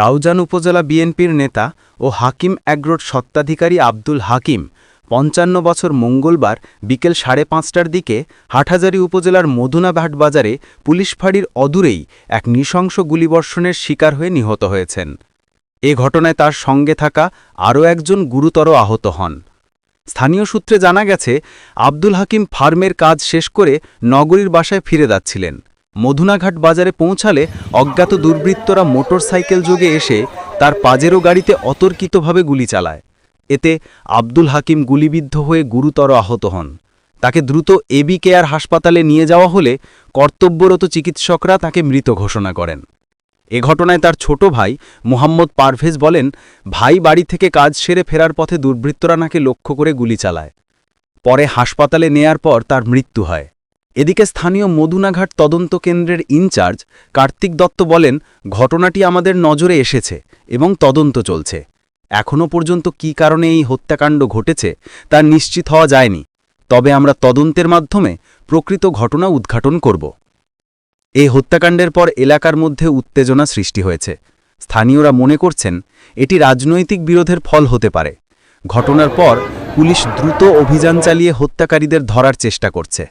রাউজান উপজেলা বিএনপির নেতা ও হাকিম অ্যাগ্রোর সত্ত্বাধিকারী আব্দুল হাকিম পঞ্চান্ন বছর মঙ্গলবার বিকেল সাড়ে পাঁচটার দিকে হাটহাজারী উপজেলার মধুনাঘাট বাজারে পুলিশ ফাঁড়ির অদূরেই এক নৃশংস গুলিবর্ষণের শিকার হয়ে নিহত হয়েছেন। এ ঘটনায় তার সঙ্গে থাকা আরও একজন গুরুতর আহত হন। স্থানীয় সূত্রে জানা গেছে, আব্দুল হাকিম ফার্মের কাজ শেষ করে নগরীর বাসায় ফিরে যাচ্ছিলেন। মধুনাঘাট বাজারে পৌঁছালে অজ্ঞাত দুর্বৃত্তরা মোটরসাইকেল যোগে এসে তার পাজেরো গাড়িতে অতর্কিতভাবে গুলি চালায়। এতে আব্দুল হাকিম গুলিবিদ্ধ হয়ে গুরুতর আহত হন। তাকে দ্রুত এবি কেয়ার হাসপাতালে নিয়ে যাওয়া হলে কর্তব্যরত চিকিৎসকরা তাকে মৃত ঘোষণা করেন। এ ঘটনায় তার ছোট ভাই মোহাম্মদ পারভেজ বলেন, ভাই বাড়ি থেকে কাজ সেরে ফেরার পথে দুর্বৃত্তরা নাকে লক্ষ্য করে গুলি চালায়। পরে হাসপাতালে নেয়ার পর তার মৃত্যু হয়। এদিকে স্থানীয় মদুনাঘাট তদন্ত কেন্দ্রের ইনচার্জ কার্তিক দত্ত বলেন, ঘটনাটি আমাদের নজরে এসেছে এবং তদন্ত চলছে। এখনও পর্যন্ত কী কারণে এই হত্যাকাণ্ড ঘটেছে তা নিশ্চিত হওয়া যায়নি। তবে আমরা তদন্তের মাধ্যমে প্রকৃত ঘটনা উদ্ঘাটন করব। এই হত্যাকাণ্ডের পর এলাকার মধ্যে উত্তেজনা সৃষ্টি হয়েছে। স্থানীয়রা মনে করছেন, এটি রাজনৈতিক বিরোধের ফল হতে পারে। ঘটনার পর পুলিশ দ্রুত অভিযান চালিয়ে হত্যাকারীদের ধরার চেষ্টা করছে।